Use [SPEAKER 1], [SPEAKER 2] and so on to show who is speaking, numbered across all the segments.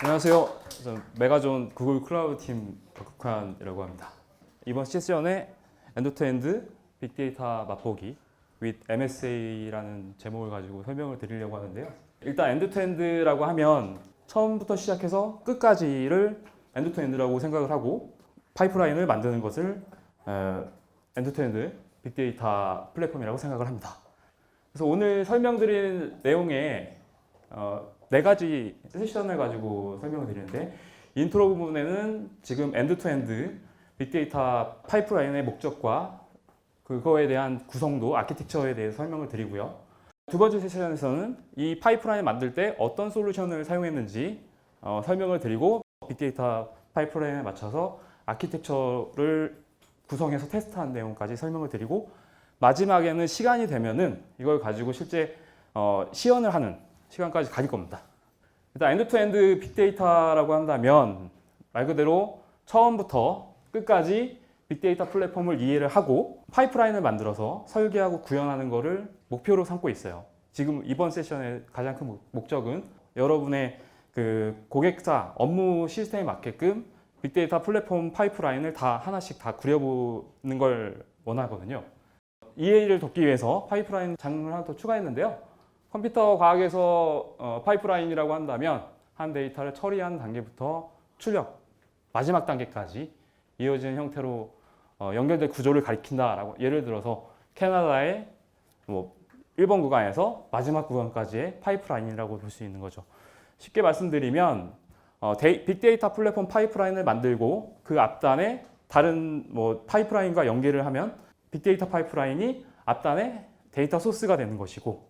[SPEAKER 1] 안녕하세요. 저는 메가존 구글 클라우드 팀 박국환이라고 합니다. 이번 세션에 엔드투엔드 빅데이터 맛보기 with MSA라는 제목을 가지고 설명을 드리려고 하는데요. 일단 엔드투엔드라고 하면 처음부터 시작해서 끝까지를 엔드투엔드라고 생각을 하고 파이프라인을 만드는 것을 어, 엔드투엔드 빅데이터 플랫폼이라고 생각을 합니다. 그래서 오늘 설명드릴 내용에 어, 네 가지 세션을 가지고 설명을 드리는데 인트로 부분에는 지금 엔드투엔드 빅데이터 파이프라인의 목적과 그거에 대한 구성도 아키텍처에 대해서 설명을 드리고요. 두 번째 세션에서는 이 파이프라인 만들 때 어떤 솔루션을 사용했는지 어, 설명을 드리고 빅데이터 파이프라인에 맞춰서 아키텍처를 구성해서 테스트한 내용까지 설명을 드리고 마지막에는 시간이 되면은 이걸 가지고 실제 어, 시연을 하는 시간까지 가질 겁니다. 일단 엔드투엔드 빅데이터라고 한다면 말 그대로 처음부터 끝까지 빅데이터 플랫폼을 이해를 하고 파이프라인을 만들어서 설계하고 구현하는 것을 목표로 삼고 있어요. 지금 이번 세션의 가장 큰 목- 목적은 여러분의 그 고객사 업무 시스템에 맞게끔 빅데이터 플랫폼 파이프라인을 다 하나씩 다 그려보는 걸 원하거든요. 이해를 돕기 위해서 파이프라인 장르를 하나 더 추가했는데요. 컴퓨터 과학에서 어, 파이프라인이라고 한다면 한 데이터를 처리한 단계부터 출력 마지막 단계까지 이어지는 형태로 어, 연결된 구조를 가리킨다라고 예를 들어서 캐나다의 뭐 1번 구간에서 마지막 구간까지의 파이프라인이라고 볼 수 있는 거죠. 쉽게 말씀드리면 어, 데이- 빅데이터 플랫폼 파이프라인을 만들고 그 앞단에 다른 뭐 파이프라인과 연계를 하면 빅데이터 파이프라인이 앞단에 데이터 소스가 되는 것이고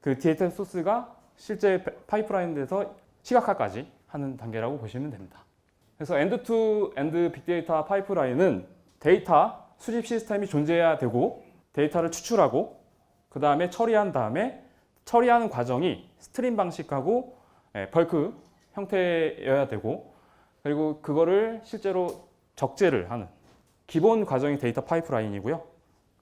[SPEAKER 1] 그 데이터 소스가 실제 파이프라인에서 시각화까지 하는 단계라고 보시면 됩니다. 그래서 엔드 투 엔드 빅데이터 파이프라인은 데이터 수집 시스템이 존재해야 되고 데이터를 추출하고 그 다음에 처리한 다음에 처리하는 과정이 스트림 방식하고 예, 벌크 형태여야 되고 그리고 그거를 실제로 적재를 하는 기본 과정이 데이터 파이프라인이고요.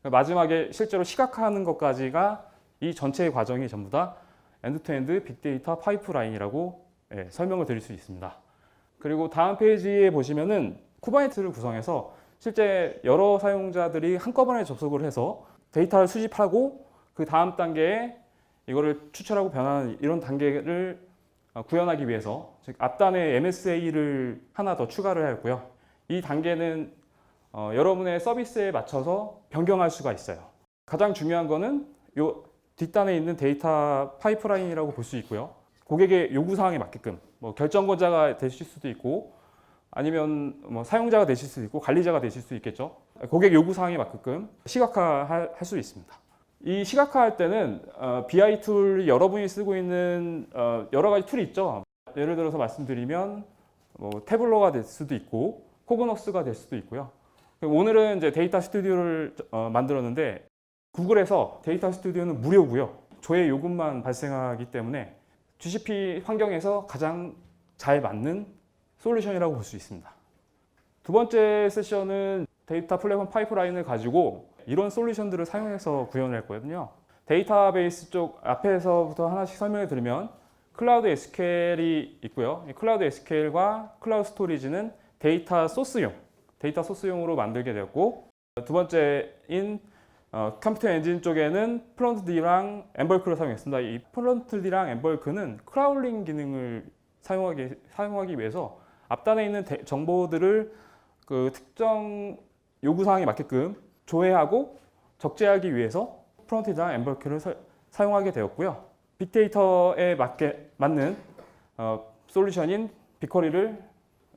[SPEAKER 1] 마지막에 실제로 시각화하는 것까지가 이 전체의 과정이 전부 다 엔드투엔드 빅데이터 파이프라인이라고 예, 설명을 드릴 수 있습니다. 그리고 다음 페이지에 보시면은 쿠버네트를 구성해서 실제 여러 사용자들이 한꺼번에 접속을 해서 데이터를 수집하고 그 다음 단계에 이거를 추출하고 변화하는 이런 단계를 어, 구현하기 위해서 즉 앞단에 MSA를 하나 더 추가를 했고요. 이 단계는 어, 여러분의 서비스에 맞춰서 변경할 수가 있어요. 가장 중요한 거는 요 뒷단에 있는 데이터 파이프라인이라고 볼 수 있고요. 고객의 요구 사항에 맞게끔 뭐 결정권자가 되실 수도 있고 아니면 뭐 사용자가 되실 수도 있고 관리자가 되실 수 있겠죠. 고객 요구 사항에 맞게끔 시각화할 수 있습니다. 이 시각화할 때는 어, BI 툴 여러분이 쓰고 있는 어, 여러 가지 툴이 있죠. 예를 들어서 말씀드리면 뭐 태블러가 될 수도 있고 코그너스가 될 수도 있고요. 오늘은 이제 데이터 스튜디오를 어, 만들었는데 구글에서 데이터 스튜디오는 무료고요. 조회 요금만 발생하기 때문에 GCP 환경에서 가장 잘 맞는 솔루션이라고 볼 수 있습니다. 두 번째 세션은 데이터 플랫폼 파이프라인을 가지고 이런 솔루션들을 사용해서 구현을 했거든요. 데이터베이스 쪽 앞에서부터 하나씩 설명해 드리면 클라우드 SQL이 있고요. 이 클라우드 SQL과 클라우드 스토리지는 데이터 소스용, 데이터 소스용으로 만들게 되었고 두 번째인 어, 컴퓨터 엔진 쪽에는 플런트D랑 엠벌크를 사용했습니다. 이 플런트D랑 엠벌크는 크라울링 기능을 사용하기, 사용하기 위해서 앞단에 있는 데- 정보들을 그 특정 요구사항에 맞게끔 조회하고 적재하기 위해서 프론트랑 엠벌크를 사, 사용하게 되었고요. 빅데이터에 맞게 맞는 어, 솔루션인 빅쿼리를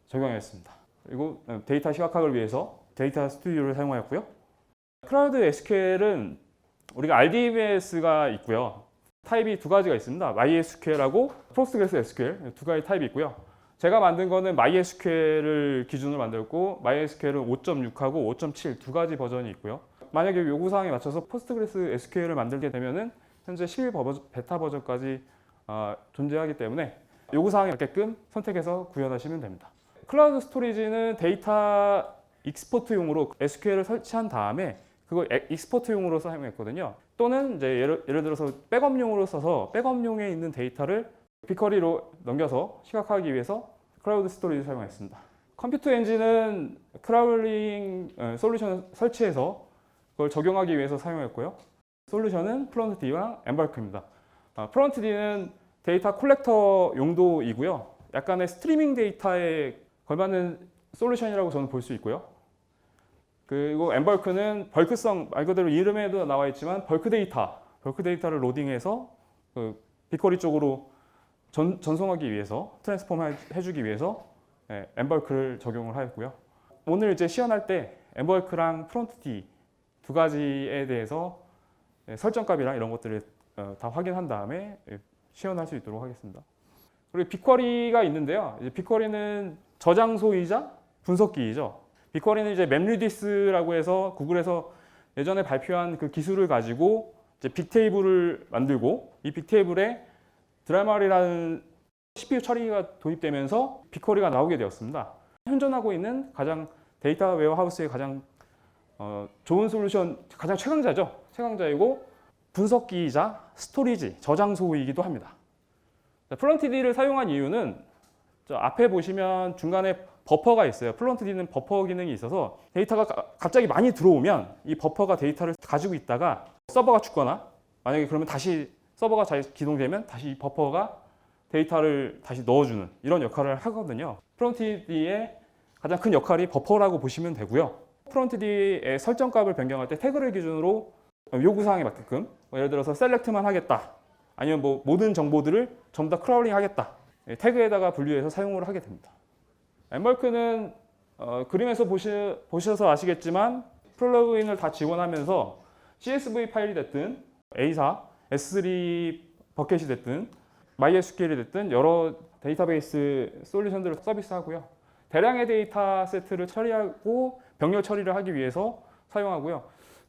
[SPEAKER 1] 적용했습니다. 그리고 어, 데이터 시각화를 위해서 데이터 스튜디오를 사용하였고요. 클라우드 SQL은 우리가 RDBMS가 있고요. 타입이 두 가지가 있습니다. MySQL하고 Postgres SQL 두 가지 타입이 있고요. 제가 만든 거는 MySQL을 기준으로 만들었고 MySQL은 5.6하고 5.7 두 가지 버전이 있고요. 만약에 요구 사항에 맞춰서 Postgres SQL을 만들게 되면은 현재 11 버전, 베타 버전까지 어, 존재하기 때문에 요구 사항에 맞게끔 선택해서 구현하시면 됩니다. 클라우드 스토리지는 데이터 익스포트용으로 SQL을 설치한 다음에 그걸 엑- 익스포트용으로 사용했거든요. 또는 이제 예를, 예를 들어서 백업용으로 써서 백업용에 있는 데이터를 빅커리로 넘겨서 시각화하기 위해서 클라우드 스토리지를 사용했습니다. 컴퓨터 엔진은 크라울링 어, 솔루션 설치해서 그걸 적용하기 위해서 사용했고요. 솔루션은 프론트 D와 엠발크입니다. 아, 프론트 D는 데이터 콜렉터 용도이고요. 약간의 스트리밍 데이터에 걸맞는 솔루션이라고 저는 볼 수 있고요. 그리고 엠벌크는 벌크성 말 그대로 이름에도 나와 있지만 벌크 데이터, 벌크 데이터를 로딩해서 그 빅쿼리 쪽으로 전, 전송하기 위해서 트랜스폼 해- 해주기 위해서 예, 엠벌크를 적용을 하였고요. 오늘 이제 시연할 때 엠벌크랑 프론트 D 두 가지에 대해서 예, 설정값이랑 이런 것들을 어, 다 확인한 다음에 예, 시연할 수 있도록 하겠습니다. 그리고 빅쿼리가 있는데요. 이제 빅쿼리는 저장소이자 분석기이죠. 빅쿼리는 이제 맵리디스라고 해서 구글에서 예전에 발표한 그 기술을 가지고 이제 빅테이블을 만들고 이 빅테이블에 드라마리라는 CPU 처리가 도입되면서 빅쿼리가 나오게 되었습니다. 현존하고 있는 가장 데이터 웨어하우스의 가장 어, 좋은 솔루션, 가장 최강자죠. 최강자이고 분석기이자 스토리지, 저장소이기도 합니다. 플런트D를 사용한 이유는 저 앞에 보시면 중간에 버퍼가 있어요. 플런트D는 버퍼 기능이 있어서 데이터가 가- 갑자기 많이 들어오면 이 버퍼가 데이터를 가지고 있다가 서버가 죽거나 만약에 그러면 다시 서버가 잘 기동되면 다시 이 버퍼가 데이터를 다시 넣어주는 이런 역할을 하거든요. 프론트D의 가장 큰 역할이 버퍼라고 보시면 되고요. 프론트D의 설정값을 변경할 때 태그를 기준으로 요구사항에 맞게끔 뭐 예를 들어서 셀렉트만 하겠다. 아니면 뭐 모든 정보들을 전부 다 크라울링 하겠다. 예, 태그에다가 분류해서 사용을 하게 됩니다. 엠벌크는 어, 그림에서 보시, 보셔서 아시겠지만 플러그인을 다 지원하면서 CSV 파일이 됐든 A4, S3 버켓이 됐든 MySQL이 됐든 여러 데이터베이스 솔루션들을 서비스하고요. 대량의 데이터 세트를 처리하고 병렬 처리를 하기 위해서 사용하고요.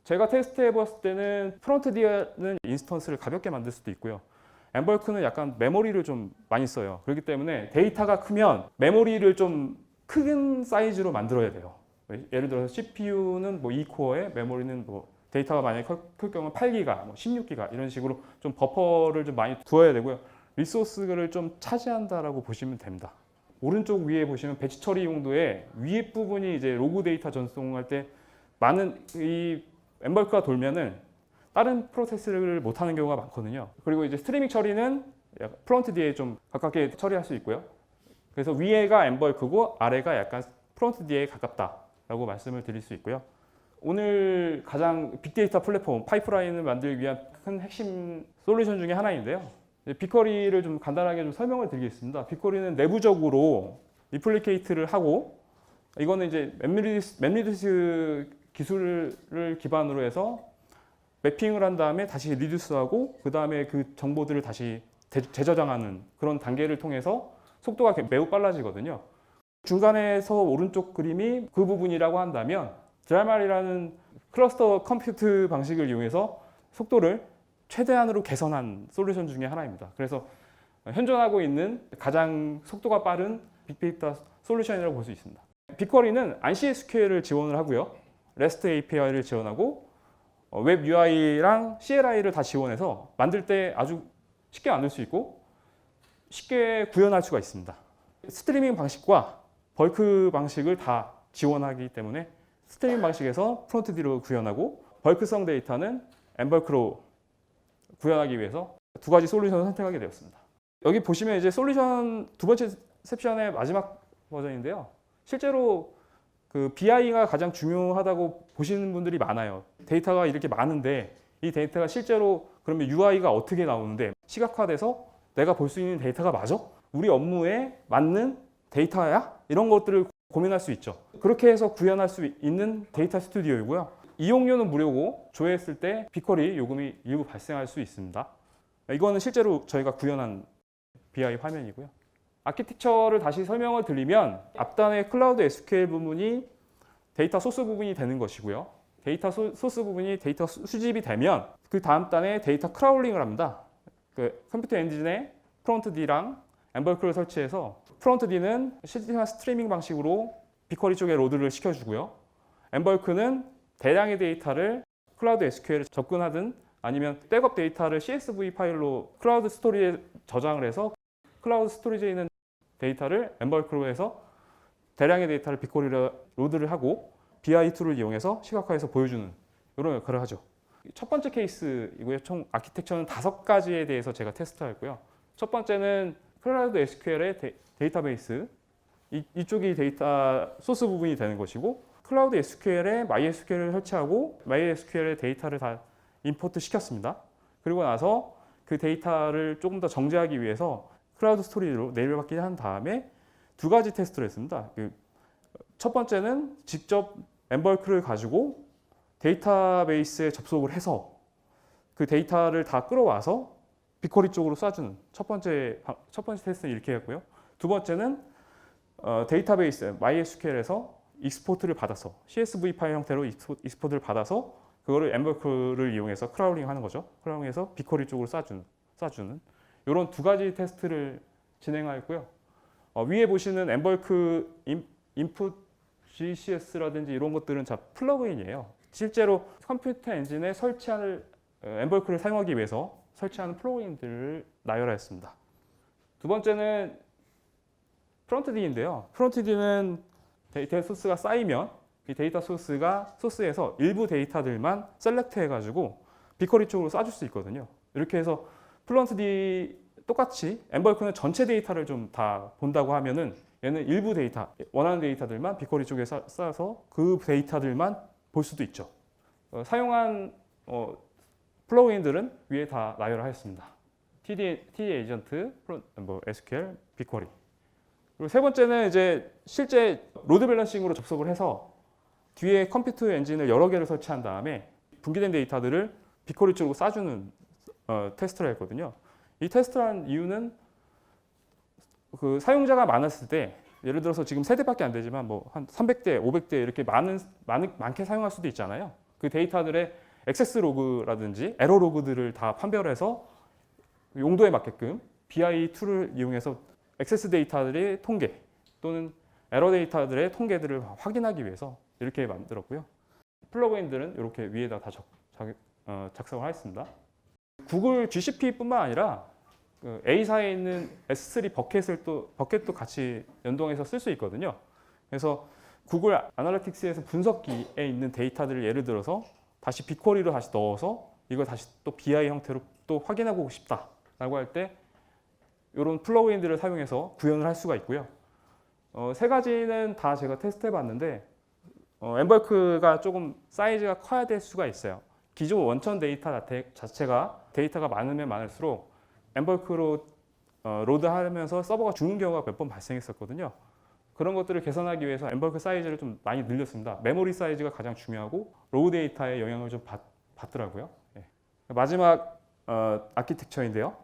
[SPEAKER 1] 제가 테스트 해 봤을 때는 프론트디어는 인스턴스를 가볍게 만들 수도 있고요. 엠벌크는 약간 메모리를 좀 많이 써요. 그렇기 때문에 데이터가 크면 메모리를 좀 큰 사이즈로 만들어야 돼요. 예를 들어서 CPU는 뭐 2코어에 메모리는 뭐 데이터가 만약에 클, 클 경우는 8기가, 뭐 16기가 이런 식으로 좀 버퍼를 좀 많이 두어야 되고요. 리소스를 좀 차지한다라고 보시면 됩니다. 오른쪽 위에 보시면 배치 처리 용도의 위에 부분이 이제 로그 데이터 전송할 때 많은 이 엠벌크가 돌면은 다른 프로세스를 못 하는 경우가 많거든요. 그리고 이제 스트리밍 처리는 프론트 뒤에 좀 가깝게 처리할 수 있고요. 그래서 위에가 엠벌크고 아래가 약간 프론트 뒤에 가깝다라고 말씀을 드릴 수 있고요. 오늘 가장 빅데이터 플랫폼 파이프라인을 만들기 위한 큰 핵심 솔루션 중에 하나인데요. 빅쿼리를 좀 간단하게 좀 설명을 드리겠습니다. 빅쿼리는 내부적으로 리플리케이트를 하고 이거는 이제 맵리디스 기술을 기반으로 해서 매핑을 한 다음에 다시 리듀스하고 그 다음에 그 정보들을 다시 대- 재저장하는 그런 단계를 통해서 속도가 매우 빨라지거든요. 중간에서 오른쪽 그림이 그 부분이라고 한다면 드라말이라는 클러스터 컴퓨트 방식을 이용해서 속도를 최대한으로 개선한 솔루션 중에 하나입니다. 그래서 현존하고 있는 가장 속도가 빠른 빅데이터 솔루션이라고 볼 수 있습니다. 빅쿼리는 안시 SQL을 지원을 하고요. REST API를 지원하고 어, 웹 UI랑 CLI를 다 지원해서 만들 때 아주 쉽게 만들 수 있고 쉽게 구현할 수가 있습니다. 스트리밍 방식과 벌크 방식을 다 지원하기 때문에 스트리밍 방식에서 프론트 D로 구현하고 벌크성 데이터는 엠벌크로 구현하기 위해서 두 가지 솔루션을 선택하게 되었습니다. 여기 보시면 이제 솔루션 두 번째 셉션의 마지막 버전인데요. 실제로 그 BI가 가장 중요하다고 보시는 분들이 많아요. 데이터가 이렇게 많은데 이 데이터가 실제로 그러면 UI가 어떻게 나오는데 시각화돼서 내가 볼 수 있는 데이터가 맞아? 우리 업무에 맞는 데이터야? 이런 것들을 고민할 수 있죠. 그렇게 해서 구현할 수 있는 데이터 스튜디오이고요. 이용료는 무료고 조회했을 때 빅쿼리 요금이 일부 발생할 수 있습니다. 이거는 실제로 저희가 구현한 BI 화면이고요. 아키텍처를 다시 설명을 드리면 앞단의 클라우드 SQL 부분이 데이터 소스 부분이 되는 것이고요. 데이터 소, 소스 부분이 데이터 수- 수집이 되면 그 다음 단에 데이터 크라울링을 합니다. 그 컴퓨터 엔진에 프론트 D랑 엠벌크를 설치해서 프론트 D는 실시간 스트리밍 방식으로 빅쿼리 쪽에 로드를 시켜주고요. 엠벌크는 대량의 데이터를 클라우드 SQL에 접근하든 아니면 백업 데이터를 CSV 파일로 클라우드 스토리에 저장을 해서 클라우드 스토리지에 있는 데이터를 엠벌크로 해서 대량의 데이터를 빅쿼리로 로드를 하고 BI 툴을 이용해서 시각화해서 보여주는 이런 역할을 하죠. 첫 번째 케이스이고요. 총 아키텍처는 다섯 가지에 대해서 제가 테스트했고요. 첫 번째는 클라우드 SQL의 데, 데이터베이스 이, 이쪽이 데이터 소스 부분이 되는 것이고 클라우드 SQL에 MySQL을 설치하고 MySQL의 데이터를 다 임포트 시켰습니다. 그리고 나서 그 데이터를 조금 더 정제하기 위해서 클라우드 스토리지로 내려받기 한 다음에 두 가지 테스트를 했습니다. 그첫 번째는 직접 엠벌크를 가지고 데이터베이스에 접속을 해서 그 데이터를 다 끌어와서 빅쿼리 쪽으로 쏴주는 첫 번째 방- 첫 번째 테스트는 이렇게 했고요. 두 번째는 어, 데이터베이스 MySQL에서 익스포트를 받아서 CSV 파일 형태로 익스포- 익스포트를 받아서 그거를 엠버크를 이용해서 크라울링 하는 거죠. 크라울링해서 빅쿼리 쪽으로 쏴주는 쏴주는 이런 두 가지 테스트를 진행하였고요. 어, 위에 보시는 엠벌크 인, 인풋 GCS라든지 이런 것들은 다 플러그인이에요. 실제로 컴퓨터 엔진에 설치하는 어, 엠벌크를 사용하기 위해서 설치하는 플러그인들을 나열하였습니다. 두 번째는 프론트D인데요. 프론트D는 데이터 소스가 쌓이면 이 데이터 소스가 소스에서 일부 데이터들만 셀렉트 해가지고 빅쿼리 쪽으로 쏴줄 수 있거든요. 이렇게 해서 프론트D 똑같이 엠벌크는 전체 데이터를 좀 다 본다고 하면은 얘는 일부 데이터 원하는 데이터들만 빅쿼리 쪽에 쌓- 쌓아서 그 데이터들만 볼 수도 있죠. 어, 사용한 어, 플러그인들은 위에 다 나열하였습니다. TD, TD 에이전트, 뭐 SQL, 빅쿼리. 그리고 세 번째는 이제 실제 로드 밸런싱으로 접속을 해서 뒤에 컴퓨터 엔진을 여러 개를 설치한 다음에 분기된 데이터들을 빅쿼리 쪽으로 쏴주는 어, 테스트를 했거든요. 이 테스트를 한 이유는 그 사용자가 많았을 때 예를 들어서 지금 세 대밖에 안 되지만 뭐 한 300대, 500대 이렇게 많은 많은 많게 사용할 수도 있잖아요. 그 데이터들의 액세스 로그라든지 에러 로그들을 다 판별해서 용도에 맞게끔 BI 툴을 이용해서 액세스 데이터들의 통계 또는 에러 데이터들의 통계들을 확인하기 위해서 이렇게 만들었고요. 플러그인들은 이렇게 위에다 다 적, 작, 어, 작성을 하였습니다. 구글 GCP뿐만 아니라 그 A사에 있는 S3 버켓을 또 버켓도 같이 연동해서 쓸 수 있거든요. 그래서 구글 아날리틱스에서 분석기에 있는 데이터들을 예를 들어서 다시 빅쿼리로 다시 넣어서 이걸 다시 또 BI 형태로 또 확인하고 싶다라고 할 때 이런 플러그인들을 사용해서 구현을 할 수가 있고요. 어, 세 가지는 다 제가 테스트해 봤는데 어, 엠벌크가 조금 사이즈가 커야 될 수가 있어요. 기존 원천 데이터 자체- 자체가 데이터가 많으면 많을수록 엠벌크로 어, 로드하면서 서버가 죽는 경우가 몇 번 발생했었거든요. 그런 것들을 개선하기 위해서 엠벌크 사이즈를 좀 많이 늘렸습니다. 메모리 사이즈가 가장 중요하고 로우 데이터에 영향을 좀 받, 받더라고요. 예. 마지막 어, 아키텍처인데요.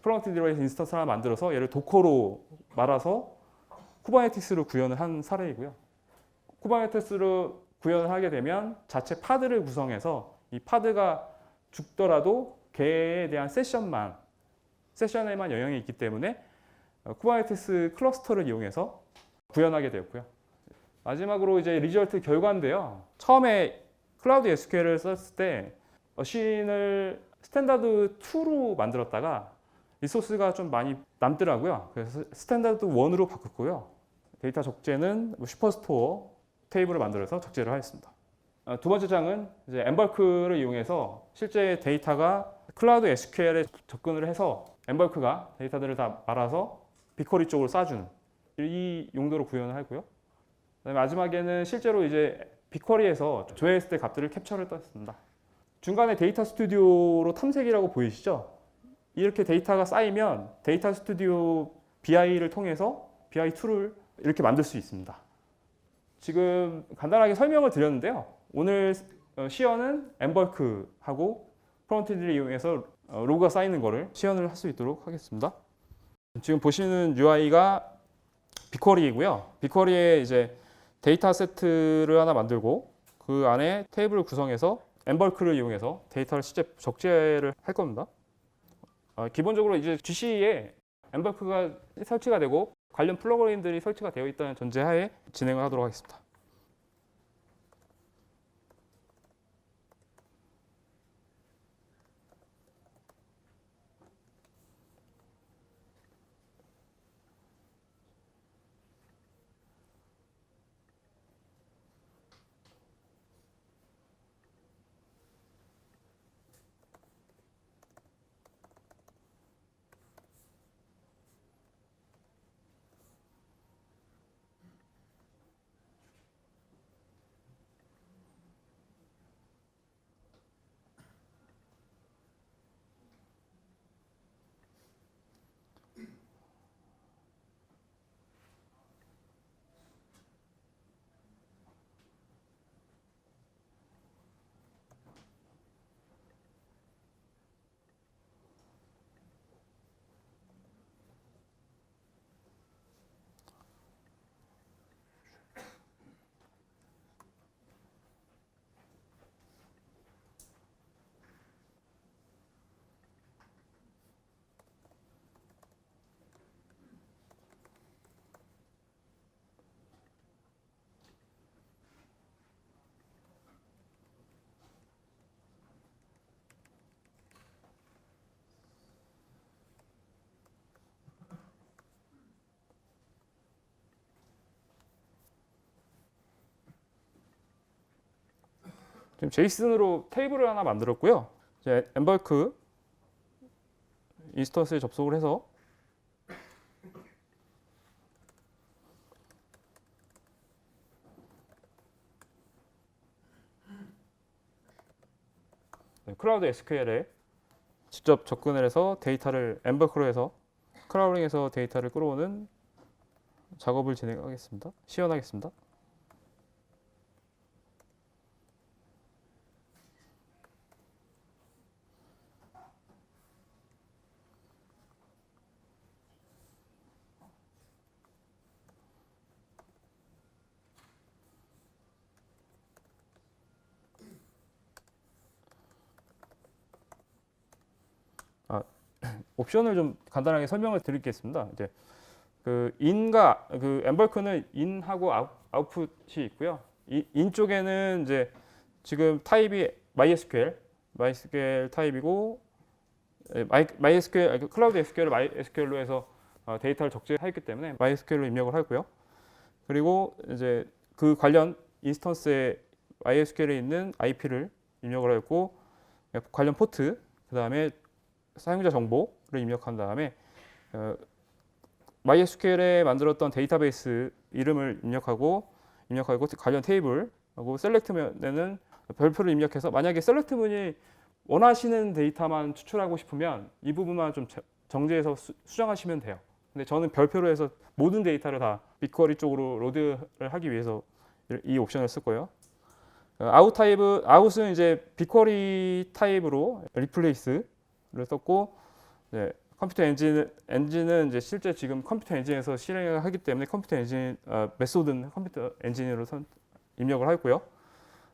[SPEAKER 1] 프론트디로에서 인스턴스 하나 만들어서 얘를 도커로 말아서 쿠버네티스로 구현을 한 사례이고요. 쿠버네티스로 구현을 하게 되면 자체 파드를 구성해서 이 파드가 죽더라도 걔에 대한 세션만 세션에만 영향이 있기 때문에 어, 쿠버네티스 클러스터를 이용해서 구현하게 되었고요. 마지막으로 이제 리절트 결과인데요. 처음에 클라우드 SQL을 썼을 때 머신을 스탠다드 2로 만들었다가 리소스가 좀 많이 남더라고요. 그래서 스탠다드 1으로 바꿨고요. 데이터 적재는 뭐 슈퍼스토어 테이블을 만들어서 적재를 하였습니다. 어, 두 번째 장은 이제 엠벌크를 이용해서 실제 데이터가 클라우드 SQL에 접근을 해서 엠벌크가 데이터들을 다 말아서 빅쿼리 쪽으로 쏴주는 이 용도로 구현을 하고요. 그다음에 마지막에는 실제로 이제 빅쿼리에서 조회했을 때 값들을 캡처를 떴습니다. 중간에 데이터 스튜디오로 탐색이라고 보이시죠? 이렇게 데이터가 쌓이면 데이터 스튜디오 BI를 통해서 BI 툴을 이렇게 만들 수 있습니다. 지금 간단하게 설명을 드렸는데요. 오늘 어, 시연은 엠벌크하고 프론트를 이용해서 어, 로그가 쌓이는 거를 시연을 할 수 있도록 하겠습니다. 지금 보시는 UI가 빅쿼리이고요. 빅쿼리에 이제 데이터 세트를 하나 만들고 그 안에 테이블을 구성해서 엠벌크를 이용해서 데이터를 실제 적재를 할 겁니다. 어, 기본적으로 이제 GC에 엠벌크가 설치가 되고 관련 플러그인들이 설치가 되어 있다는 전제하에 진행을 하도록 하겠습니다. 지금 제이슨으로 테이블을 하나 만들었고요. 이제 엠벌크 인스턴스에 접속을 해서 네, 클라우드 SQL에 직접 접근을 해서 데이터를 엠버크로 해서 크라울링해서 데이터를 끌어오는 작업을 진행하겠습니다. 시연하겠습니다. 옵션을 좀 간단하게 설명을 드리겠습니다. 이제 그 인과 그 엠벌크는 인하고 아웃, 아웃풋이 있고요. 이, 인 쪽에는 이제 지금 타입이 MySQL, MySQL 타입이고 MySQL 아니, 클라우드 SQL을 MySQL로 해서 어, 데이터를 적재했기 때문에 MySQL로 입력을 하고요. 그리고 이제 그 관련 인스턴스에 MySQL에 있는 IP를 입력을 했고 관련 포트 그 다음에 사용자 정보를 입력한 다음에 어, MySQL에 만들었던 데이터베이스 이름을 입력하고 입력하고 관련 테이블 하고 셀렉트면에는 별표를 입력해서 만약에 셀렉트문이 원하시는 데이터만 추출하고 싶으면 이 부분만 좀 제- 정제해서 수, 수정하시면 돼요. 근데 저는 별표로 해서 모든 데이터를 다 빅쿼리 쪽으로 로드를 하기 위해서 이- 이 옵션을 쓸 거예요. 어, 아웃 타입은 아웃은 이제 빅쿼리 타입으로 리플레이스 를 썼고 네, 컴퓨터 엔진 엔진은 이제 실제 지금 컴퓨터 엔진에서 실행을 하기 때문에 컴퓨터 엔진 어, 메소드는 컴퓨터 엔진으로 선, 입력을 하고요.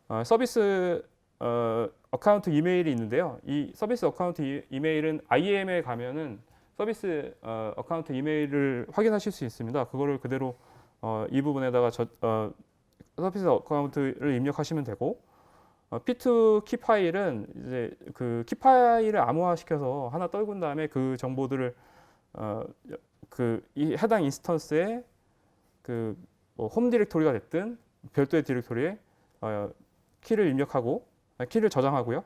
[SPEAKER 1] 어, 서비스 어, 어카운트 이메일이 있는데요. 이 서비스 어카운트 이, 이메일은 IAM에 가면은 서비스 어, 어카운트 이메일을 확인하실 수 있습니다. 그거를 그대로 어, 이 부분에다가 저, 어, 서비스 어카운트를 입력하시면 되고 어, P2 키 파일은 이제 그 키 파일을 암호화시켜서 하나 떨군 다음에 그 정보들을 어, 그 이 해당 인스턴스에 그홈 디렉토리가 됐든 별도의 디렉토리에 어, 키를 입력하고 아니, 키를 저장하고요.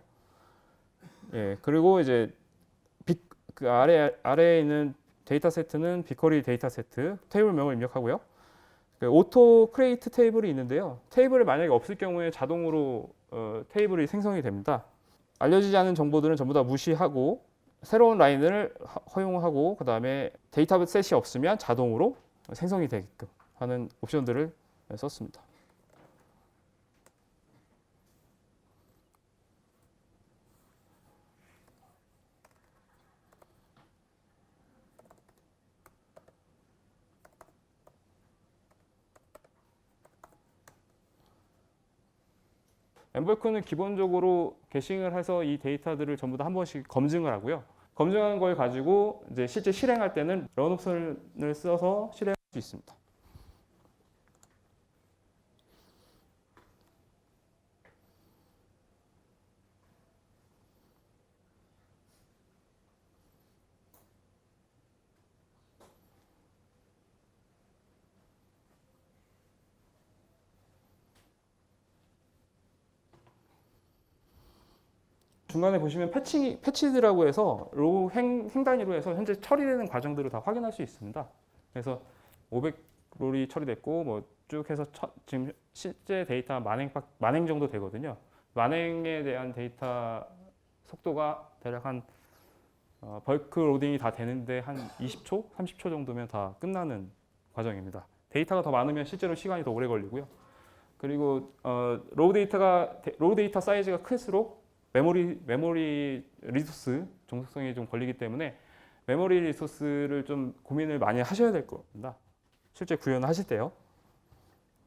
[SPEAKER 1] 예 그리고 이제 빅, 그 아래 아래에 있는 데이터 세트는 빅쿼리 데이터 세트 테이블명을 입력하고요. 그 오토 크레이트 테이블이 있는데요. 테이블이 만약에 없을 경우에 자동으로 어, 테이블이 생성이 됩니다. 알려지지 않은 정보들은 전부 다 무시하고 새로운 라인을 허- 허용하고 그 다음에 데이터 셋이 없으면 자동으로 생성이 되게끔 하는 옵션들을 썼습니다. 엠벌크는 기본적으로 게싱을 해서 이 데이터들을 전부 다 한 번씩 검증을 하고요. 검증한 걸 가지고 이제 실제 실행할 때는 런 옵션을 써서 실행할 수 있습니다. 중간에 보시면 패치 패치드라고 해서 로우 행, 행 단위로 해서 현재 처리되는 과정들을 다 확인할 수 있습니다. 그래서 500 롤이 처리됐고 뭐 쭉 해서 처- 지금 실제 데이터 만행 박- 만행 정도 되거든요. 만행에 대한 데이터 속도가 대략 한 어, 벌크 로딩이 다 되는데 한 20초, 30초 정도면 다 끝나는 과정입니다. 데이터가 더 많으면 실제로 시간이 더 오래 걸리고요. 그리고 어, 로우 데이터가 데- 로우 데이터 사이즈가 클수록 메모리 메모리 리소스 종속성이 좀 걸리기 때문에 메모리 리소스를 좀 고민을 많이 하셔야 될 겁니다. 실제 구현을 하실 때요.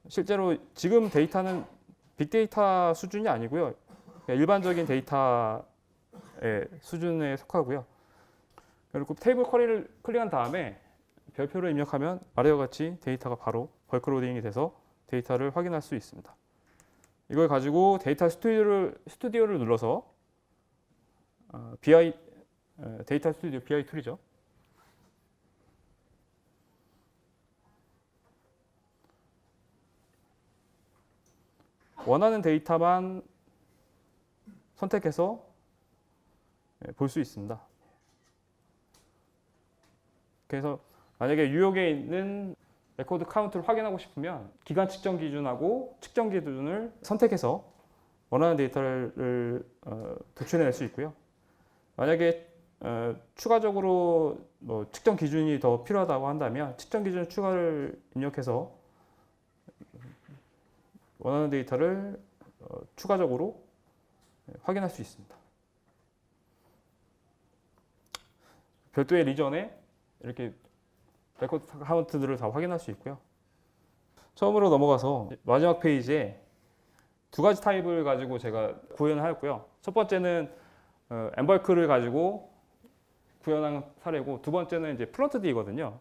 [SPEAKER 1] 실제로 지금 데이터는 빅데이터 수준이 아니고요. 일반적인 데이터의 수준에 속하고요. 그리고 테이블 쿼리를 클릭한 다음에 별표를 입력하면 아래와 같이 데이터가 바로 벌크 로딩이 돼서 데이터를 확인할 수 있습니다. 이걸 가지고 데이터 스튜디오를 스튜디오를 눌러서 어, BI 에, 데이터 스튜디오 BI 툴이죠. 원하는 데이터만 선택해서 예, 볼수 있습니다. 그래서 만약에 뉴욕에 있는 레코드 카운트를 확인하고 싶으면 기간 측정 기준하고 측정 기준을 선택해서 원하는 데이터를 어, 도출해낼 수 있고요. 만약에 어, 추가적으로 뭐 측정 기준이 더 필요하다고 한다면 측정 기준 추가를 입력해서 원하는 데이터를 어, 추가적으로 확인할 수 있습니다. 별도의 리전에 이렇게 레코드 카운트들을 다 확인할 수 있고요. 처음으로 넘어가서 마지막 페이지에 두 가지 타입을 가지고 제가 구현하였고요. 첫 번째는 어, 엠벌크를 가지고 구현한 사례고 두 번째는 이제 플런트 D거든요.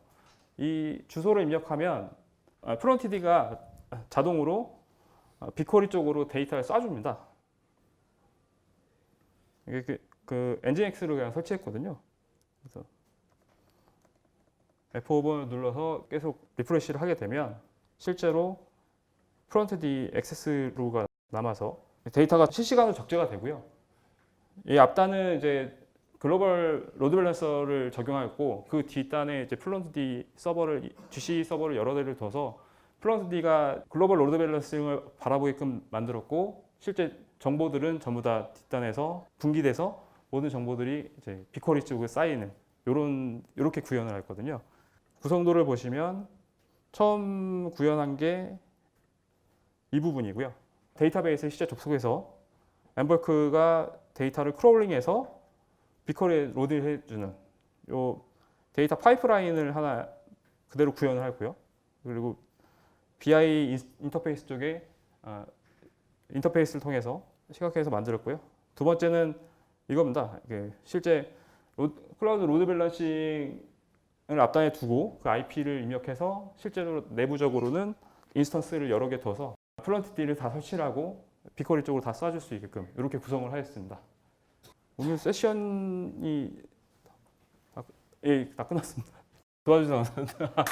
[SPEAKER 1] 이 주소를 입력하면 아, 플런트 D가 자동으로 어, 비쿼리 쪽으로 데이터를 쏴줍니다. 이게 그, 그 엔진X를 그냥 설치했거든요. 그래서 F5번을 눌러서 계속 리프레시를 하게 되면 실제로 프론트 D 액세스 로가 남아서 데이터가 실시간으로 적재가 되고요. 이 앞단은 이제 글로벌 로드 밸런서를 적용하였고 그 뒷단에 이제 플런트 D 서버를 GC 서버를 여러 대를 둬서 플런트 D가 글로벌 로드 밸런싱을 바라보게끔 만들었고 실제 정보들은 전부 다 뒷단에서 분기돼서 모든 정보들이 이제 비쿼리 쪽에 쌓이는 요런 이렇게 구현을 했거든요. 구성도를 보시면 처음 구현한 게 이 부분이고요. 데이터베이스에 실제 접속해서 엠벌크가 데이터를 크롤링해서 비커리에 로드해주는 요 데이터 파이프라인을 하나 그대로 구현을 하고요. 그리고 BI 인- 인터페이스 쪽에 아, 인터페이스를 통해서 시각해서 만들었고요. 두 번째는 이겁니다. 실제 로- 클라우드 로드 밸런싱을 앞단에 두고 그 IP를 입력해서 실제로 내부적으로는 인스턴스를 여러 개 둬서 플런트 D를 다 설치를 하고 비커리 쪽으로 다 쏴줄 수 있게끔 이렇게 구성을 하였습니다. 오늘 세션이 다, 예, 다 끝났습니다. 도와주셔서 감사합니다.